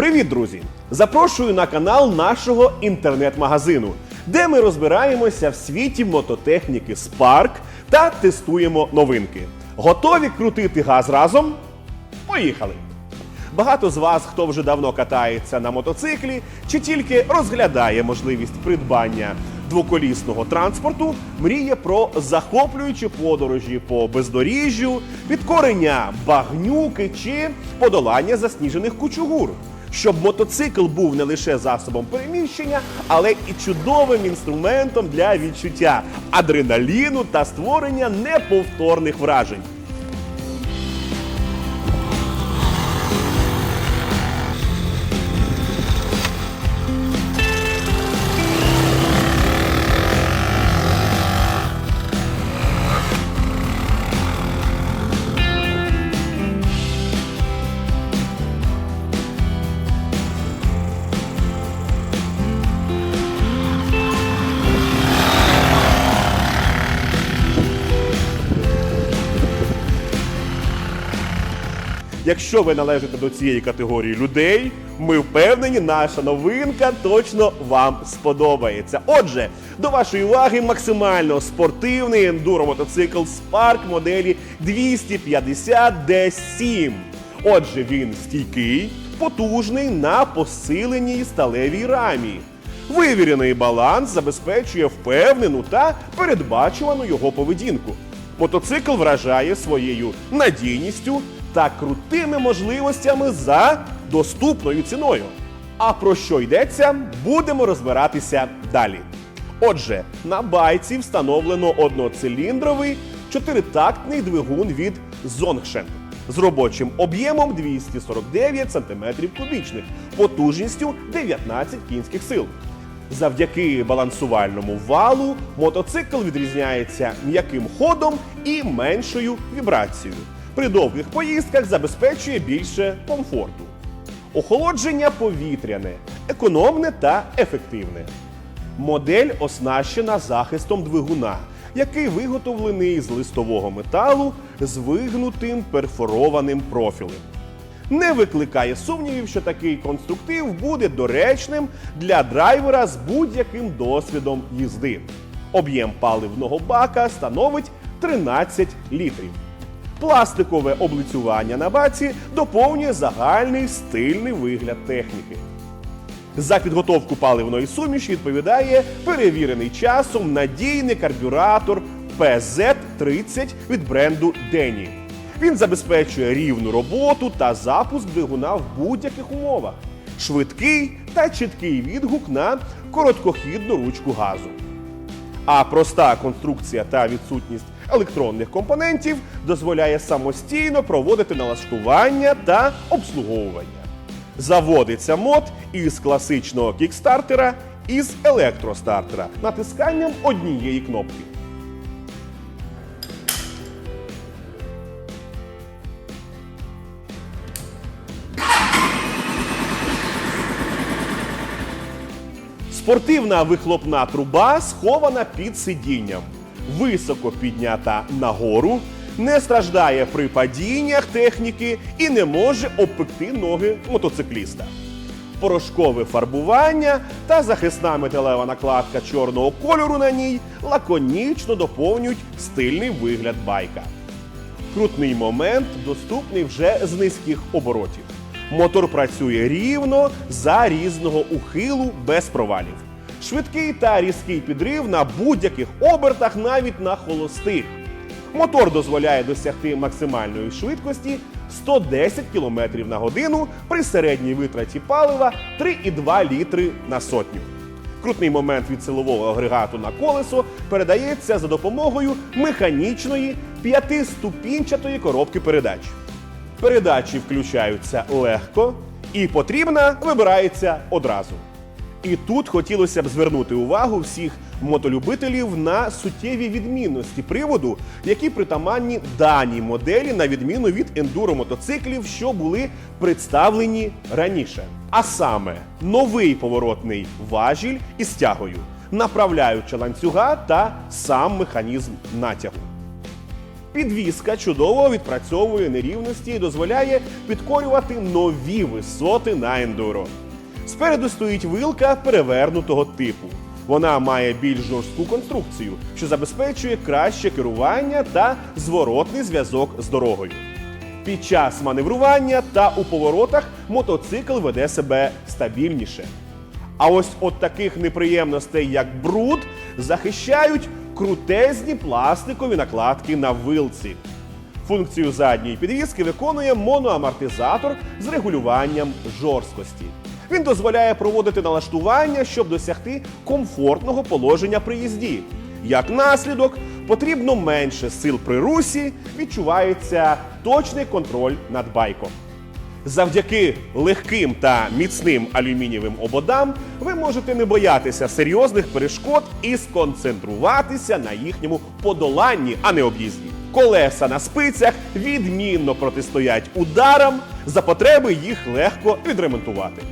Привіт, друзі! Запрошую на канал нашого інтернет-магазину, де ми розбираємося в світі мототехніки Spark та тестуємо новинки. Готові крутити газ разом? Поїхали! Багато з вас, хто вже давно катається на мотоциклі, чи тільки розглядає можливість придбання двоколісного транспорту, мріє про захоплюючі подорожі по бездоріжжю, підкорення багнюки чи подолання засніжених кучугур. Щоб мотоцикл був не лише засобом переміщення, але і чудовим інструментом для відчуття адреналіну та створення неповторних вражень. Якщо ви належите до цієї категорії людей, ми впевнені, наша новинка точно вам сподобається. Отже, до вашої уваги максимально спортивний ендуро-мотоцикл Spark моделі 250 D7. Отже, він стійкий, потужний на посиленій сталевій рамі. Вивірений баланс забезпечує впевнену та передбачувану його поведінку. Мотоцикл вражає своєю надійністю та крутими можливостями за доступною ціною. А про що йдеться, будемо розбиратися далі. Отже, на байці встановлено одноциліндровий чотиритактний двигун від Zongshen з робочим об'ємом 249 см кубічних, потужністю 19 кінських сил. Завдяки балансувальному валу мотоцикл відрізняється м'яким ходом і меншою вібрацією. При довгих поїздках забезпечує більше комфорту. Охолодження повітряне, економне та ефективне. Модель оснащена захистом двигуна, який виготовлений з листового металу з вигнутим перфорованим профілем. Не викликає сумнівів, що такий конструктив буде доречним для драйвера з будь-яким досвідом їзди. Об'єм паливного бака становить 13 літрів. Пластикове облицювання на баці доповнює загальний стильний вигляд техніки. За підготовку паливної суміші відповідає перевірений часом надійний карбюратор PZ30 від бренду Denny. Він забезпечує рівну роботу та запуск двигуна в будь-яких умовах, швидкий та чіткий відгук на короткохідну ручку газу. А проста конструкція та відсутність електронних компонентів дозволяє самостійно проводити налаштування та обслуговування. Заводиться мод із класичного кікстартера із електростартера натисканням однієї кнопки. Спортивна вихлопна труба схована під сидінням, високо піднята нагору, не страждає при падіннях техніки і не може обпекти ноги мотоцикліста. Порошкове фарбування та захисна металева накладка чорного кольору на ній лаконічно доповнюють стильний вигляд байка. Крутний момент доступний вже з низьких оборотів. Мотор працює рівно за різного ухилу без провалів. Швидкий та різкий підрив на будь-яких обертах, навіть на холостих. Мотор дозволяє досягти максимальної швидкості 110 км на годину при середній витраті палива 3,2 літри на сотню. Крутний момент від силового агрегату на колесо передається за допомогою механічної п'ятиступінчатої коробки передач. Передачі включаються легко, і потрібна вибирається одразу. І тут хотілося б звернути увагу всіх мотолюбителів на суттєві відмінності приводу, які притаманні даній моделі на відміну від ендуро-мотоциклів, що були представлені раніше. А саме новий поворотний важіль із тягою, направляюча ланцюга та сам механізм натягу. Підвізка чудово відпрацьовує нерівності і дозволяє підкорювати нові висоти на ендуро. Спереду стоїть вилка перевернутого типу. Вона має більш жорстку конструкцію, що забезпечує краще керування та зворотний зв'язок з дорогою. Під час маневрування та у поворотах мотоцикл веде себе стабільніше. А ось от таких неприємностей, як бруд, захищають крутезні пластикові накладки на вилці. Функцію задньої підвіски виконує моноамортизатор з регулюванням жорсткості. Він дозволяє проводити налаштування, щоб досягти комфортного положення при їзді. Як наслідок, потрібно менше сил при русі, відчувається точний контроль над байком. Завдяки легким та міцним алюмінієвим ободам ви можете не боятися серйозних перешкод і сконцентруватися на їхньому подоланні, а не об'їзді. Колеса на спицях відмінно протистоять ударам, за потреби їх легко відремонтувати.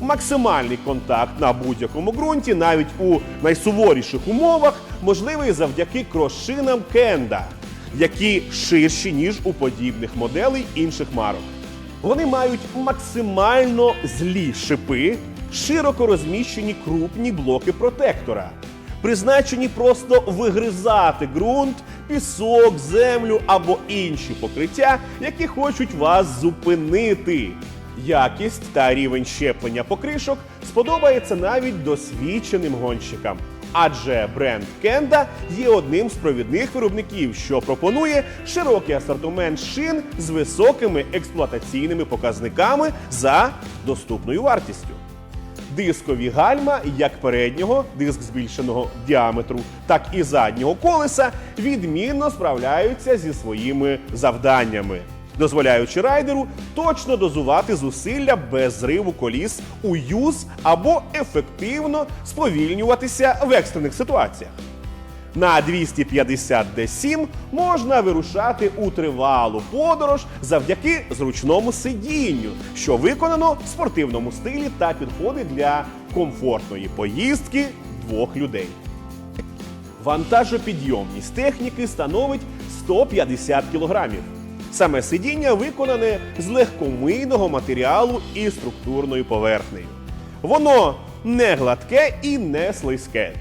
Максимальний контакт на будь-якому ґрунті, навіть у найсуворіших умовах, можливий завдяки крошинам Кенда, які ширші ніж у подібних моделей інших марок. Вони мають максимально злі шипи, широко розміщені крупні блоки протектора, призначені просто вигризати ґрунт, пісок, землю або інші покриття, які хочуть вас зупинити. Якість та рівень щеплення покришок сподобається навіть досвідченим гонщикам. Адже бренд Кенда є одним з провідних виробників, що пропонує широкий асортимент шин з високими експлуатаційними показниками за доступною вартістю. Дискові гальма як переднього диск збільшеного діаметру, так і заднього колеса відмінно справляються зі своїми завданнями, дозволяючи райдеру точно дозувати зусилля без зриву коліс у юз або ефективно сповільнюватися в екстрених ситуаціях. На 250 D7 можна вирушати у тривалу подорож завдяки зручному сидінню, що виконано в спортивному стилі та підходить для комфортної поїздки двох людей. Вантажопідйомність техніки становить 150 кг. Саме сидіння виконане з легкомийного матеріалу і структурною поверхнею. Воно не гладке і не слизьке.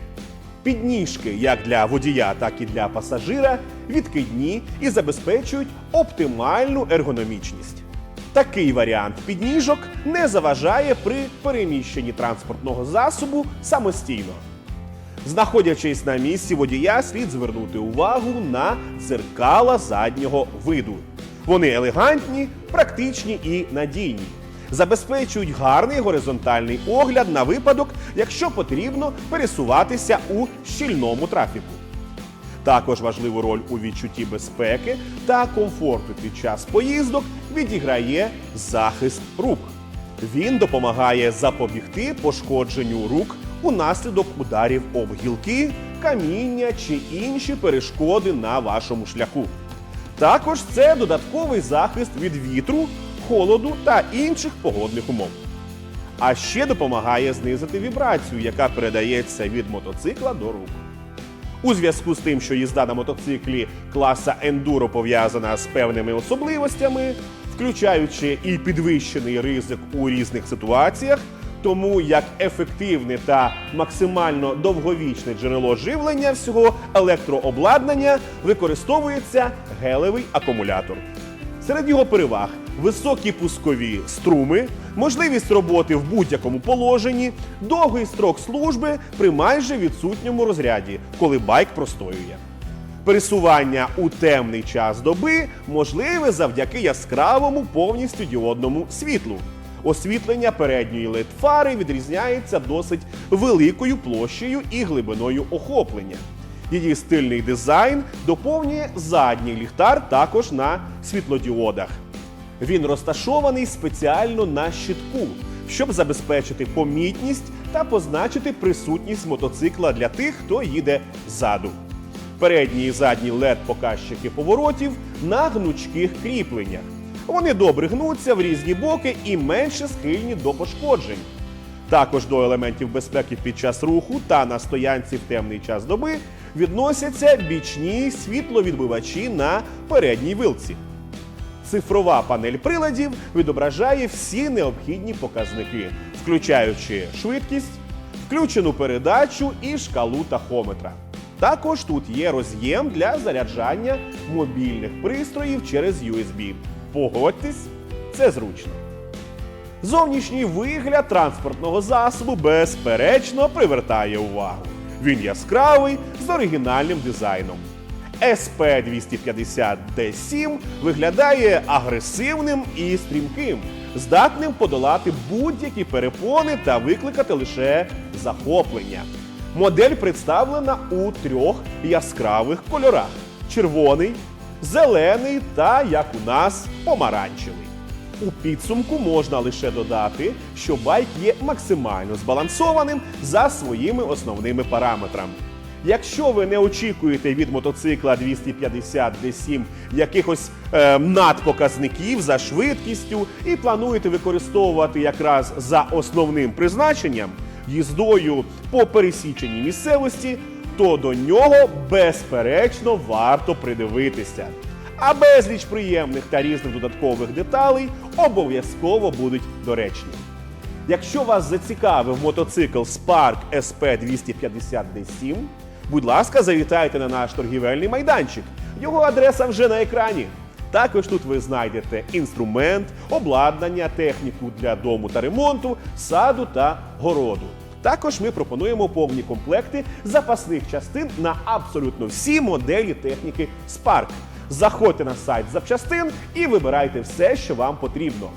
Підніжки як для водія, так і для пасажира відкидні і забезпечують оптимальну ергономічність. Такий варіант підніжок не заважає при переміщенні транспортного засобу самостійно. Знаходячись на місці водія, слід звернути увагу на дзеркала заднього виду. Вони елегантні, практичні і надійні. Забезпечують гарний горизонтальний огляд на випадок, якщо потрібно пересуватися у щільному трафіку. Також важливу роль у відчутті безпеки та комфорту під час поїздок відіграє захист рук. Він допомагає запобігти пошкодженню рук унаслідок ударів об гілки, каміння чи інші перешкоди на вашому шляху. Також це додатковий захист від вітру, холоду та інших погодних умов. А ще допомагає знизити вібрацію, яка передається від мотоцикла до рук. У зв'язку з тим, що їзда на мотоциклі класа ендуро пов'язана з певними особливостями, включаючи і підвищений ризик у різних ситуаціях, тому як ефективне та максимально довговічне джерело живлення всього електрообладнання використовується гелевий акумулятор. Серед його переваг високі пускові струми, можливість роботи в будь-якому положенні, довгий строк служби при майже відсутньому розряді, коли байк простоює. Пересування у темний час доби можливе завдяки яскравому повністю діодному світлу. Освітлення передньої led фари відрізняється досить великою площею і глибиною охоплення. Її стильний дизайн доповнює задній ліхтар також на світлодіодах. Він розташований спеціально на щитку, щоб забезпечити помітність та позначити присутність мотоцикла для тих, хто їде ззаду. Передні і задні led показчики поворотів на гнучких кріпленнях. Вони добре гнуться в різні боки і менше схильні до пошкоджень. Також до елементів безпеки під час руху та на стоянці в темний час доби відносяться бічні світловідбивачі на передній вилці. Цифрова панель приладів відображає всі необхідні показники, включаючи швидкість, включену передачу і шкалу тахометра. Також тут є роз'єм для заряджання мобільних пристроїв через USB. Погодьтесь, це зручно. Зовнішній вигляд транспортного засобу безперечно привертає увагу. Він яскравий з оригінальним дизайном. SP250D7 виглядає агресивним і стрімким, здатним подолати будь-які перепони та викликати лише захоплення. Модель представлена у трьох яскравих кольорах: червоний, зелений та, як у нас, помаранчевий. У підсумку можна лише додати, що байк є максимально збалансованим за своїми основними параметрами. Якщо ви не очікуєте від мотоцикла 250 D7 якихось е, надпоказників за швидкістю і плануєте використовувати якраз за основним призначенням їздою по пересіченій місцевості, то до нього безперечно варто придивитися. А безліч приємних та різних додаткових деталей обов'язково будуть доречні. Якщо вас зацікавив мотоцикл Spark SP250D7, будь ласка, завітайте на наш торгівельний майданчик. Його адреса вже на екрані. Також тут ви знайдете інструмент, обладнання, техніку для дому та ремонту, саду та городу. Також ми пропонуємо повні комплекти запасних частин на абсолютно всі моделі техніки Spark. Заходьте на сайт запчастин і вибирайте все, що вам потрібно.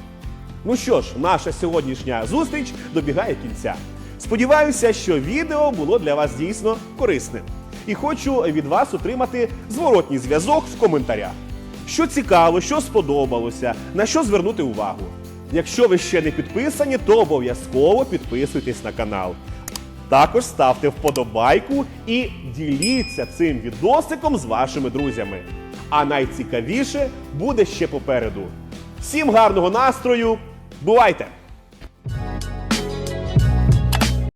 Ну що ж, наша сьогоднішня зустріч добігає кінця. Сподіваюся, що відео було для вас дійсно корисним. І хочу від вас отримати зворотній зв'язок в коментарях. Що цікаво, що сподобалося, на що звернути увагу. Якщо ви ще не підписані, то обов'язково підписуйтесь на канал. Також ставте вподобайку і діліться цим відосиком з вашими друзями. А найцікавіше буде ще попереду. Всім гарного настрою! Бувайте!